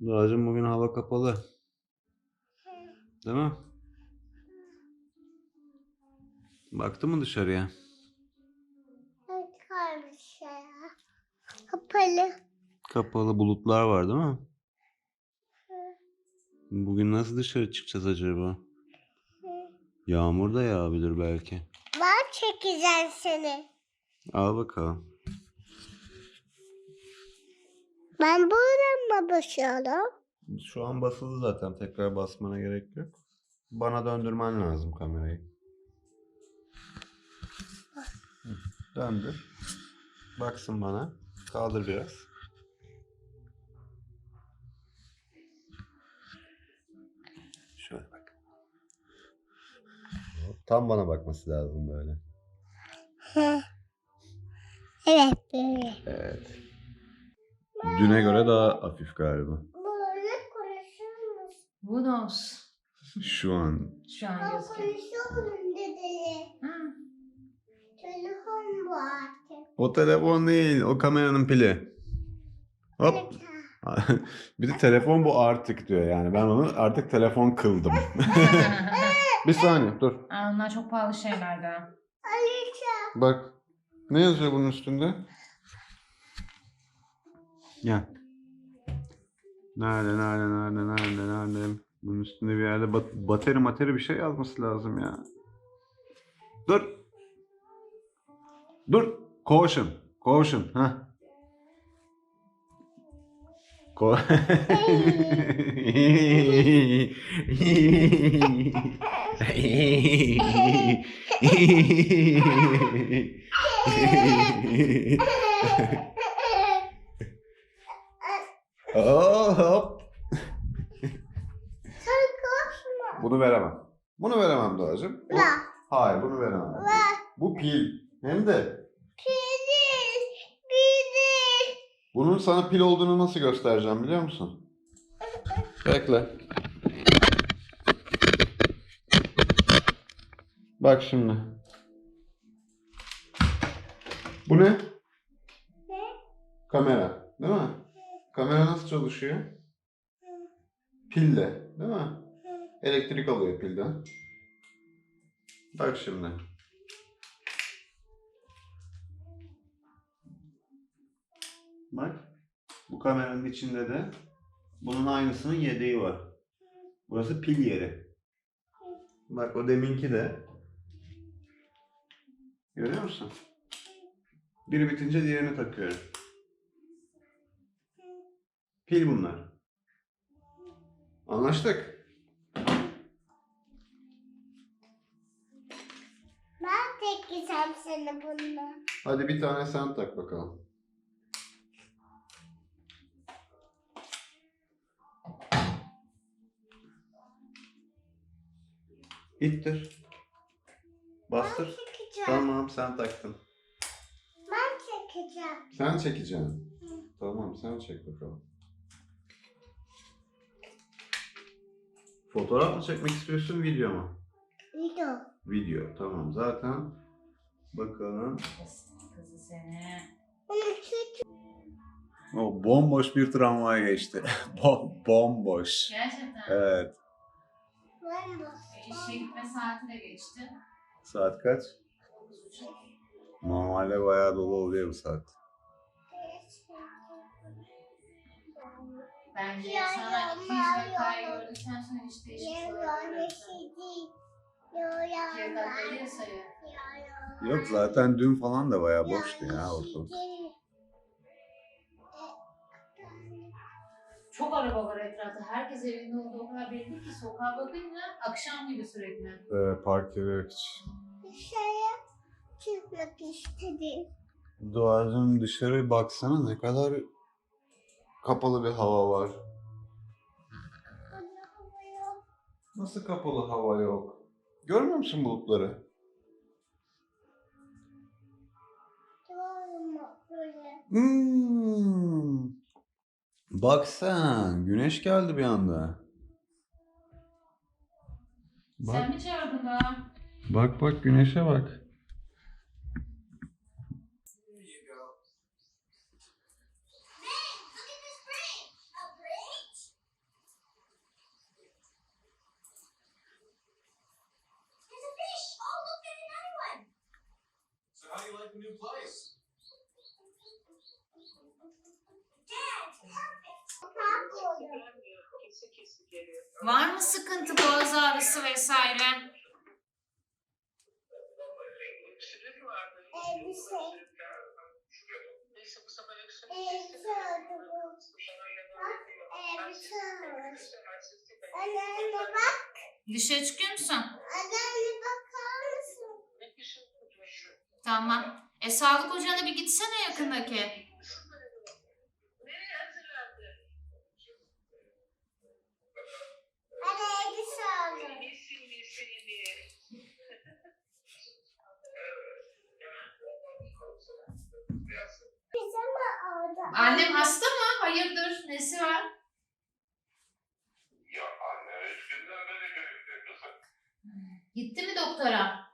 Doğacığım bugün hava kapalı. Değil mi? Baktı mı dışarıya? Kalmış ya. Kapalı. Kapalı bulutlar var değil mi? Bugün nasıl dışarı çıkacağız acaba? Yağmur da yağabilir belki. Ben çekeceğim seni. Al bakalım. Ben buradan mı basıyorum? Şu an basılı zaten. Tekrar basmana gerek yok. Bana döndürmen lazım kamerayı. Hı, Döndür. Baksın bana. Kaldır biraz. Şöyle bak. Tam bana bakması lazım böyle. Evet böyle. Evet. Düne göre daha hafif galiba. Böyle konuşuyor musun? Who knows? Şu an. Şu an Ben gözüküyor. konuşuyorum dedi. Ha, Telefon bu artık. O telefon değil, o kameranın pili. Hop. Bir de telefon bu artık diyor yani. Ben onu artık telefon kıldım. bir saniye dur. Aa, Onlar çok pahalı şeyler de. Alişa. Bak. Ne yazıyor bunun üstünde? Gel. Nerede, nerede, nerede, nerede, nerede? Bunun üstünde bir yerde bat bateri materi bir şey yazması lazım ya. Dur. Dur. Caution. Caution. Ha. Ko Hop. Sen koşma. Bunu veremem. Bunu veremem Doğacığım. Bu-. Hayır bunu veremem. La. Bu pil. Hem de Kedi. Kedi. bunun sana pil olduğunu nasıl göstereceğim biliyor musun? Bekle. Bak şimdi. Bu ne? Ne? Kamera. Değil mi? Kamera nasıl çalışıyor? Pille. Değil mi? Elektrik alıyor pilden. Bak şimdi. Bak. Bu kameranın içinde de bunun aynısının yedeği var. Burası pil yeri. Bak o deminki de. Görüyor musun? Biri bitince diğerini takıyorum. Pil bunlar. Anlaştık. Ben çekeceğim seni bununla. Hadi bir tane sen tak bakalım. İttir. Bastır. Çekeceğim. Tamam sen taktın. Ben çekeceğim. Sen çekeceksin. Tamam sen çek bakalım. Fotoğraf mı çekmek istiyorsun video mu? Video. Video tamam zaten. Bakalım. Kızı seni. O bomboş bir tramvay geçti. Bom bomboş. Gerçekten. Evet. Ben İşe gitme saati de geçti. Saat kaç? Normalde bayağı dolu oluyor bu saat. Bence Ya, sana ya, 200 ya, dakikayı ya. gördükten sonra hiç sayı. Yok zaten dün falan da bayağı boştu ya ortalık. Çok araba var etrafta. Herkes evinde olduğu o kadar belli ki sokağa bakınca akşam gibi sürekli. Ee, park yeri yok hiç. Dışarıya çıkmak istedim. Doğacığım dışarı baksana ne kadar kapalı bir hava var. Bana hava yok. Nasıl kapalı hava yok? Görmüyor musun bulutları? Hmm. Bak sen, güneş geldi bir anda. Sen mi çağırdın da? Bak bak güneşe bak. a new place. Var mı sıkıntı boğaz ağrısı vesaire? Öksürük vardı. Elbise. Neyse bu sabah öksürük. Anne bak. Düşeçkün? Anne bakar mısın? Tamam. E sağlık ocağına bir gitsene yakındaki. Annem hasta mı? Hayırdır? Nesi var? Ya anne üç günden beri kızım. Gitti mi doktora?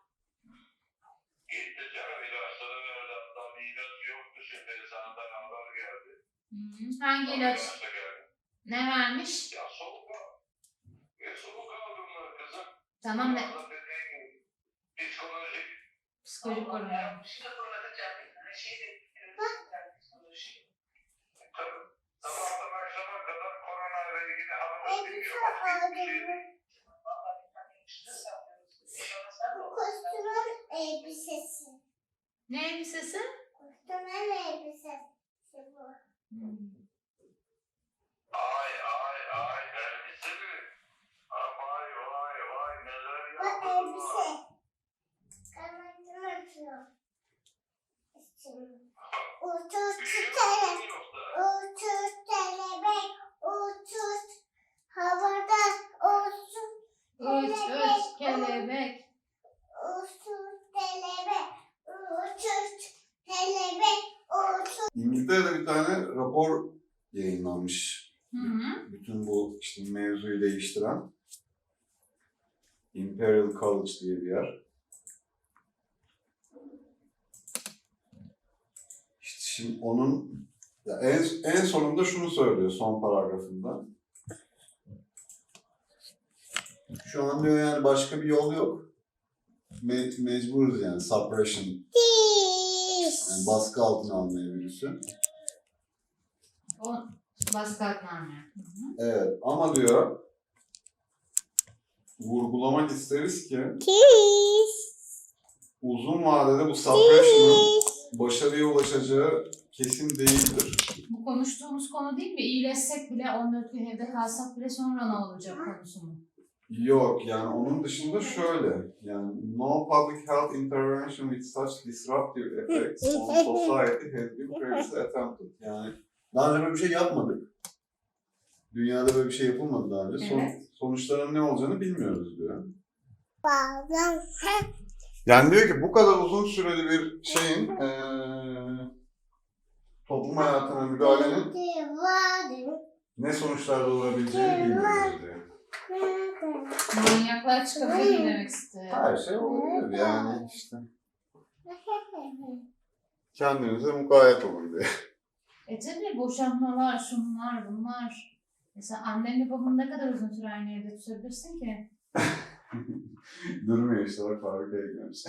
Gitti canım ilaçları verdi hatta bir ilaç yoktu şimdi eczaneden haber geldi. Hı, Hangi ilaç? Ne vermiş? Ya soğuk. E soğuk algınlığı kızım. Tamam ne? Psikolojik. Psikolojik koruma. Sabahtan akşama kadar korona ile ilgili haber Elbise dinliyor. Başka oldu hiçbir şey bu. değil. Bu kostumun elbisesi. Ne elbisesi? Kostumun elbisesi bu. Hı. Imperial College diye bir yer. İşte şimdi onun ya en, en sonunda şunu söylüyor son paragrafında. Şu an diyor yani başka bir yol yok. Me- mecburuz yani suppression yani baskı altına almaya virüsü. O baskı altına hı. Evet ama diyor vurgulamak isteriz ki Kiss. uzun vadede bu suppression'ın başarıya ulaşacağı kesin değildir. Bu konuştuğumuz konu değil mi? İyileşsek bile 14 gün evde kalsak bile sonra ne olacak konusu mu? Yok yani onun dışında şöyle yani no public health intervention with such disruptive effects on society has been previously attempted. Yani daha önce böyle bir şey yapmadık. Dünyada böyle bir şey yapılmadı daha önce. Son, Evet. sonuçların ne olacağını bilmiyoruz diyor. Bazen Yani diyor ki bu kadar uzun süreli bir şeyin eee toplum hayatına müdahalenin ne sonuçlar doğurabileceğini bilmiyoruz diyor. Manyaklar çıkabilir mi demek istiyor? Her şey olabilir yani işte. Kendinize mukayyet olun diyor. E tabi boşanmalar, şunlar, bunlar. Mesela annenle babanı ne kadar uzun süre aynı evde tutabilirsin ki? Durmuyor işte bak fabrikaya gidiyoruz.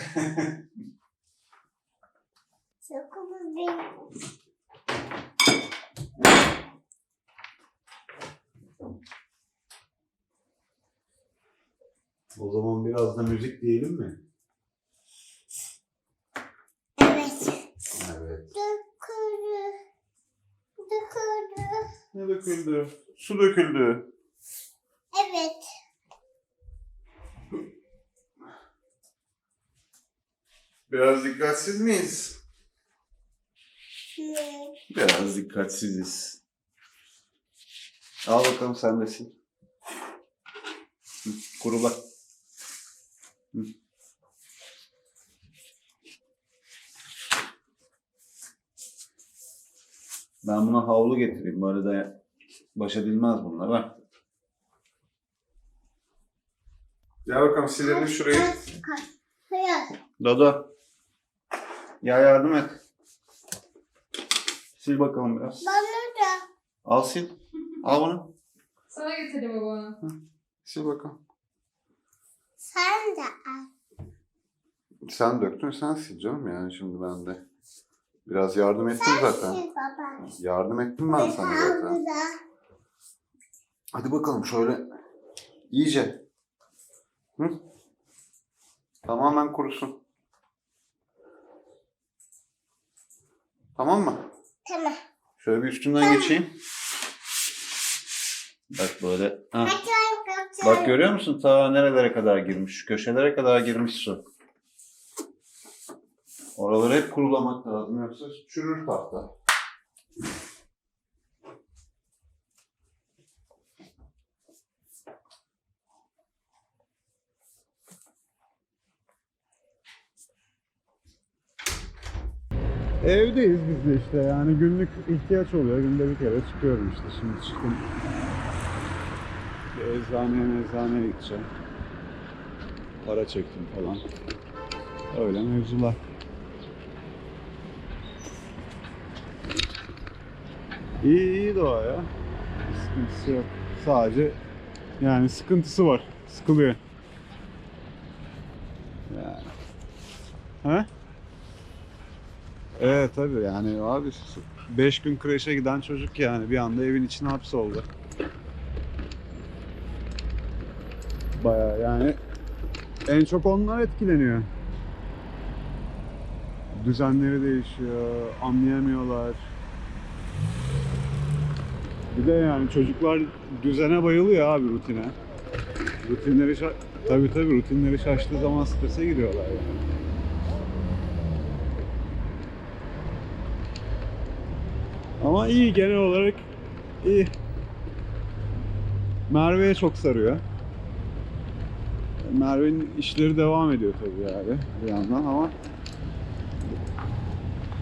Sokumuz bir o zaman biraz da müzik diyelim mi? Evet. Evet. Dökülü. Dökülü. Ne döküldü? Su döküldü. Evet. Biraz dikkatsiz miyiz? Ne? Biraz dikkatsiziz. Al bakalım sen de sil. Hı, Kurula. Hı. Ben buna havlu getireyim. Böyle de baş edilmez bunlar. Ver. Gel bakalım silelim şurayı. Hayır. Dada. Ya yardım et. Sil bakalım biraz. Bana da. Al sil. Al bunu. Sana getirdim baba. Sil bakalım. Sen de al. Sen döktün sen sil canım yani şimdi ben de. Biraz yardım ettim zaten. Sil baba. Yardım ettim ben sana zaten. Havluda. Hadi bakalım şöyle iyice. Hı? Tamamen kurusun. Tamam mı? Tamam. Şöyle bir üstünden geçeyim. Bak böyle. Ha. Bak görüyor musun? Ta nerelere kadar girmiş? Şu köşelere kadar girmiş su. Oraları hep kurulamak lazım. Yoksa çürür tahta. Evdeyiz biz de işte yani günlük ihtiyaç oluyor. Günde bir kere çıkıyorum işte. Şimdi çıktım. Bir eczaneye eczaneye gideceğim. Para çektim falan. Öyle mevzular. İyi iyi doğa ya. Bir sıkıntısı yok. Sadece yani sıkıntısı var. Sıkılıyor. Yani. He? Evet tabii yani abi 5 gün kreşe giden çocuk yani bir anda evin içine hapsoldu. Baya yani en çok onlar etkileniyor. Düzenleri değişiyor, anlayamıyorlar. Bir de yani çocuklar düzene bayılıyor abi rutine. Rutinleri şa- tabii tabii rutinleri şaştığı zaman strese giriyorlar yani. Ama iyi genel olarak iyi. Merve'ye çok sarıyor. Merve'nin işleri devam ediyor tabii yani bir yandan ama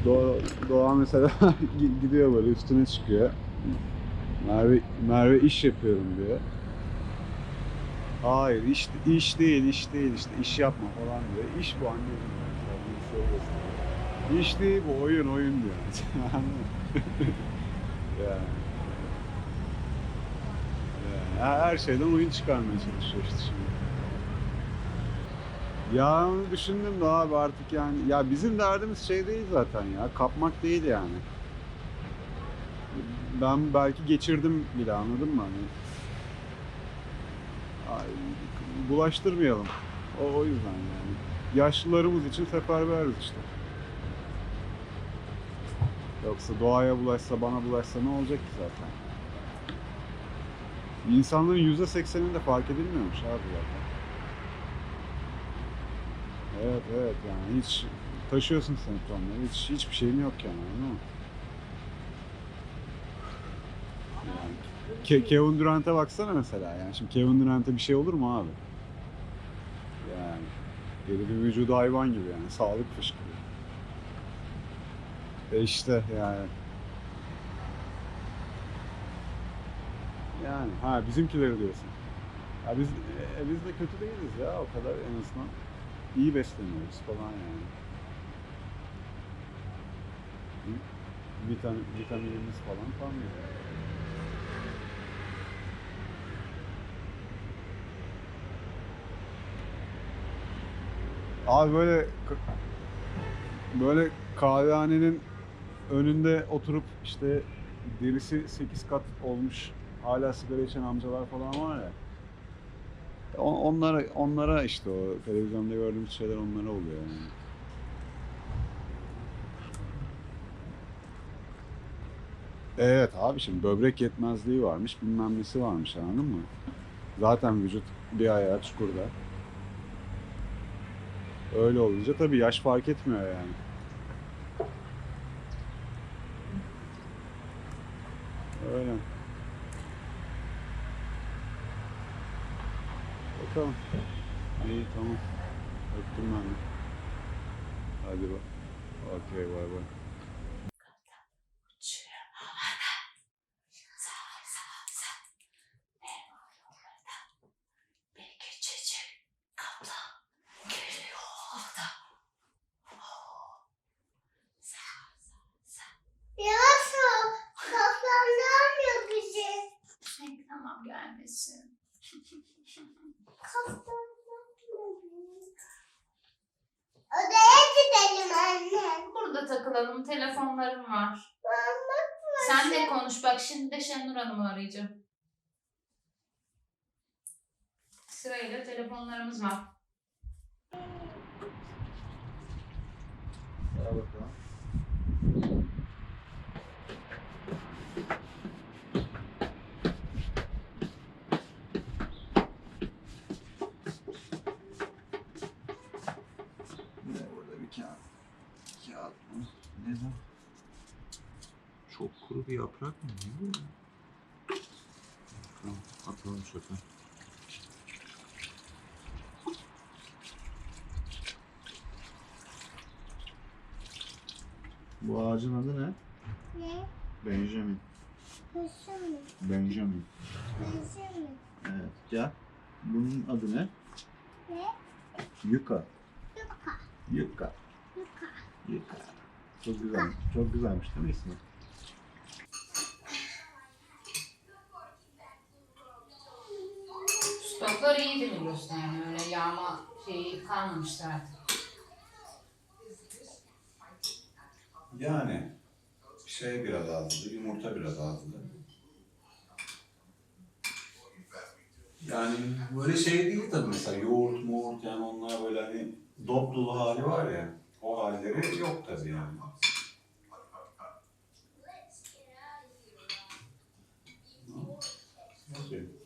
Doğa, Doğa mesela gidiyor böyle üstüne çıkıyor. Merve, Merve iş yapıyorum diyor. Hayır iş, iş değil iş değil işte iş yapma falan diyor. İş bu anneciğim. Mesela İş değil bu oyun oyun diyor. Yani. yani her şeyden oyun çıkarmaya çalışıyor işte şimdi. Ya düşündüm de abi artık yani ya bizim derdimiz şey değil zaten ya kapmak değil yani. Ben belki geçirdim bile anladın mı hani? Ay, bulaştırmayalım. O, o yüzden yani. Yaşlılarımız için seferberiz işte. Yoksa doğaya bulaşsa, bana bulaşsa ne olacak ki zaten? İnsanların yüzde sekseninde fark edilmiyormuş abi zaten. Evet evet yani hiç taşıyorsun semptomları, hiç hiçbir şeyin yok yani anladın mı? Yani Ke- Kevin Durant'e baksana mesela yani şimdi Kevin Durant'e bir şey olur mu abi? Yani geri bir vücudu hayvan gibi yani sağlık fışkırıyor. E işte yani. Yani ha bizimkileri diyorsun. Ya biz e, biz de kötü değiliz ya o kadar en azından iyi besleniyoruz falan yani. Vi- Vitamin, vitaminimiz falan tam yani. Abi böyle böyle kahvehanenin önünde oturup işte derisi 8 kat olmuş hala sigara içen amcalar falan var ya. Onlara onlara işte o televizyonda gördüğümüz şeyler onlara oluyor yani. Evet abi şimdi böbrek yetmezliği varmış bilmem nesi varmış anladın mı? Zaten vücut bir ayağı çukurda. Öyle olunca tabii yaş fark etmiyor yani. Öyle. Bakalım. İyi tamam. Öptüm ben de. Hadi bak. Okey bay bay. Bir küçücük kaplan geliyor orada. Yavaş ol. Kaplanlar yok bizi. Ay, tamam gelmesin. Kaplanlar yok. Odaya gidelim anne. Burada takılalım. Telefonlarım var. Mama. Sen de konuş. Bak şimdi de Şenur Hanım'ı arayacağım. Sırayla telefonlarımız var. Ne burada bir kağıt? Kağıt mı? Ne lan? Çok kuru bir yaprak mı? Ne bu? Atalım çöpe. Bu ağacın adı ne? Ne? Benjamin. Benjamin. Kuşu mu? Evet. Gel. Bunun adı ne? Ne? Yuka. Yuka. Yuka. Yuka. Yuka. Çok güzel. Çok güzelmiş değil mi ismi? Stoklar iyidir biliyorsun yani öyle yağma şeyi kalmamıştı artık. Yani şey biraz azdı, yumurta biraz azdı. Yani böyle şey değil tabii mesela yoğurt moğurt yani onlar böyle hani dop dolu hali var ya o halleri yok tabii yani. Yazıyor.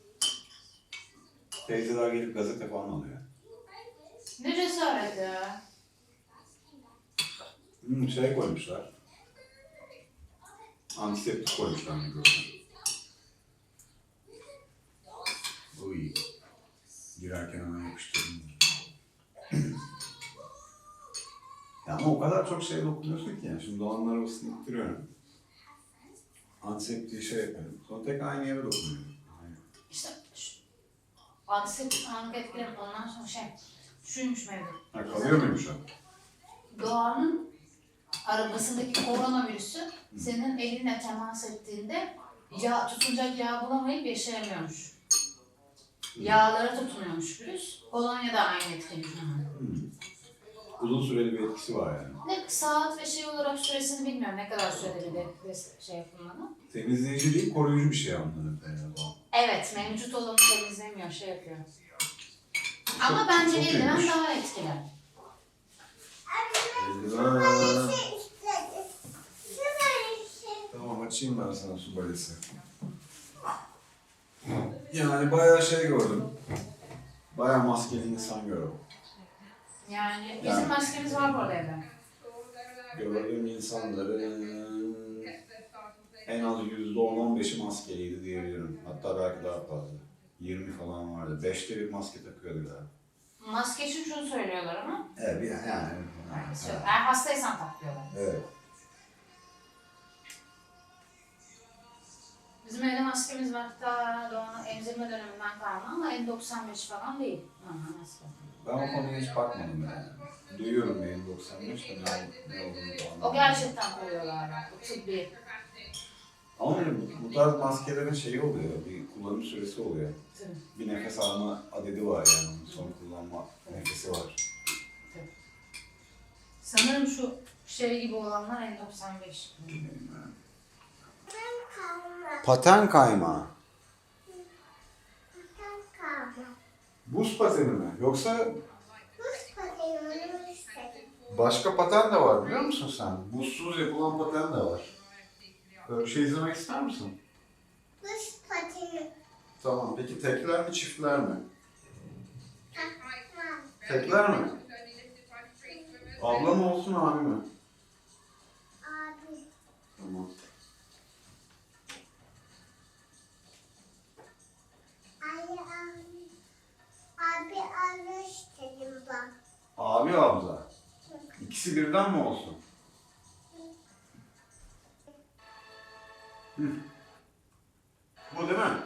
Teyzeler gelip gazete falan alıyor. Ne cesaret ya. Hmm, şey koymuşlar. Antiseptik koymuşlar mikrofona. Uy. Girerken hemen yapıştırdım. ya ama o kadar çok şey dokunuyorsun ki yani. Şimdi Doğan'ın arabasını ittiriyorum. Antiseptiği şey yapıyorum. Sonra tek aynı yere dokunuyorum. İşte antiseptik anlık etkilerim ondan sonra şey şuymuş mevzu. Ha, kalıyor muymuş o? Doğanın arabasındaki koronavirüsü senin elinle temas ettiğinde yağ, tutunacak yağ bulamayıp yaşayamıyormuş. Yağlara tutunuyormuş virüs. Kolonya da aynı etkiliyor. Hmm. Uzun süreli bir etkisi var yani. Ne saat ve şey olarak süresini bilmiyorum ne kadar sürede bir şey yapılmalı. Temizleyici değil, koruyucu bir şey anladım ben o. Evet mevcut olanı temizlemiyor şey yapıyor. Ama bence çok eldiven iyiymiş. daha etkili. Eldiven. Şey. Tamam açayım ben sana su balesi. Yani bayağı şey gördüm. Bayağı maskeli insan gördüm. Yani bizim Yani. maskemiz var bu arada evde. Gördüğüm insanların en az yüzde 10-15'i maskeliydi diyebilirim. Hatta belki daha fazla. 20 falan vardı. 5'te bir maske takıyordu galiba. Maske için şunu söylüyorlar ama Evet bir yani. yani. Eğer hastaysan tak diyorlar. evet. Bizim evde maskemiz var hatta Doğan'ın emzirme döneminden kalma ama N95 falan değil. Normal maske. Ben o konuya hiç bakmadım yani. Duyuyorum benim 95 de ne, ne olduğunu O gerçekten koyuyorlar bak. Bu tıbbi. Ama bu, bu tarz maskelerin şeyi oluyor, bir kullanım süresi oluyor. Tabii. Bir nefes alma adedi var yani, son kullanma nefesi var. Sanırım şu şey gibi olanlar N95. Ben kalma. Paten kayma. Buz pateni mi? Yoksa Buz pateni istedim. başka paten de var biliyor musun sen? Buzsuz yapılan paten de var. Bir şey izlemek ister misin? Buz pateni. Tamam, peki tekler mi çiftler mi? Tekler mi? Abla mı olsun abi mi? Abi. Tamam. Abi abi. Abi abi istedim. Abi abla. İkisi birden mi olsun? Hı. Bu değil mi?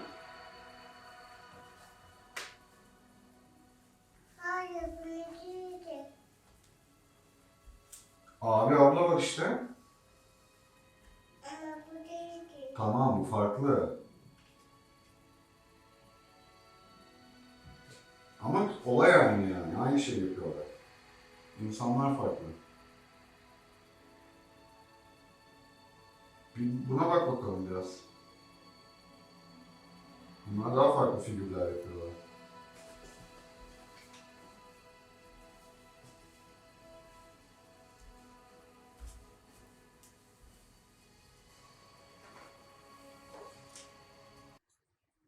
Hayır bu değildi. Abi abla var işte. Ama bu değildi. Tamam bu farklı. Ama olay aynı yani. Aynı şey yapıyorlar. İnsanlar farklı. biraz. Bunlar daha farklı figürler yapıyorlar.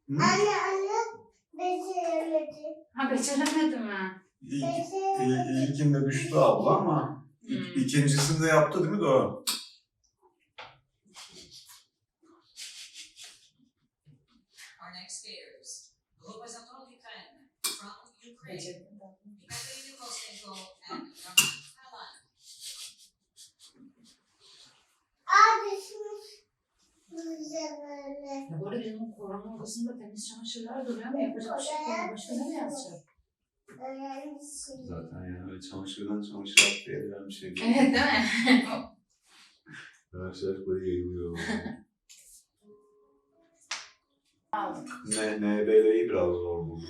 Anne anne beceremedi. Ha beceremedi mi? İlk, il- ilkinde düştü abla ama ik- ikincisini yaptı değil mi Doğan? Güzel böyle. Ya bu arada bizim korona odasında temiz çamaşırlar duruyor ama yapacak bir şey yok. Başka ne yazacak? Zaten yani öyle çamaşırdan çamaşır at diye veren bir şey değil. Evet değil mi? Her şey böyle yayılıyor. Aldık. ne, NBL'yi biraz zor buldum.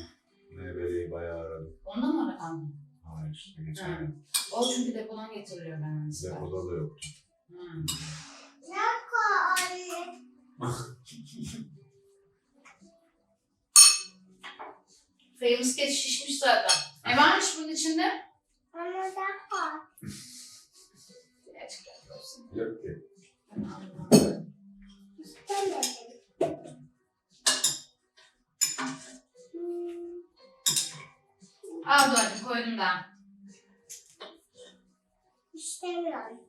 NBL'yi bayağı aradım. Ondan mı aldın? Hayır işte geçen Ha. gün. O çünkü depodan getiriliyor ben mesela. Depoda da yoktu. Hmm. Ne? Famous Cat şişmiş zaten. E varmış bunun içinde. Ama daha. Olsun. Yok ki. İstemedim. Al Doğacığım koydum da. İstemiyorum.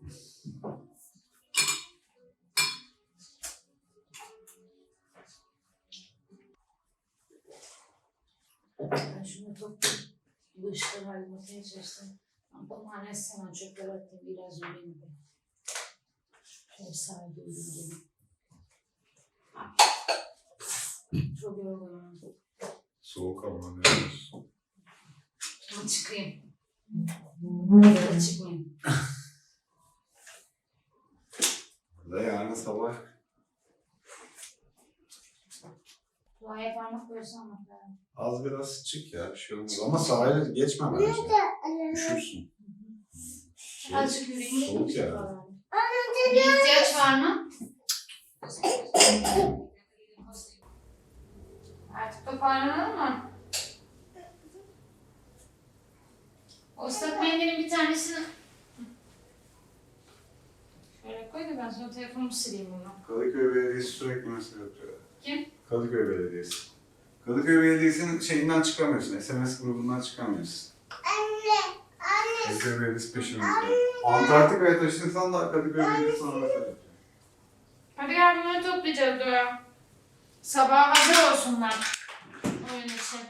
Ben şunu çok bu işte var yumurtaya çalıştım. Maalesef hemen çöpler attım biraz yürüyeyim de. Şöyle sahilde yürüyeyim. Çok yorgunum. Soğuk ama ne diyorsun? Ama çıkayım. Da çıkmayayım. Da yani sabah Duaya parmak koysa anlatlarım. az biraz çık ya bir şey olmaz. Ama sahile geçme bence. Nerede anne? Üşürsün. Şey, Azıcık yürüyeyim. soğuk ya. Bir ihtiyaç var mı? Artık toparlanalım mı? O ıslak mendilin bir tanesini... Şöyle koy da ben sonra telefonumu sileyim bunu. Kadıköy Belediyesi sürekli mesele yapıyor. Kim? Kadıköy Belediyesi. Kadıköy Belediyesi'nin şeyinden çıkamıyorsun. SMS grubundan çıkamıyorsun. Anne. Anne. Kadıköy Belediyesi peşimizde. Antarktika'ya taşınsan da Kadıköy Belediyesi sana mesaj atıyor. Hadi gel bunları toplayacağız Dora. Sabaha hazır olsunlar. Oyun için.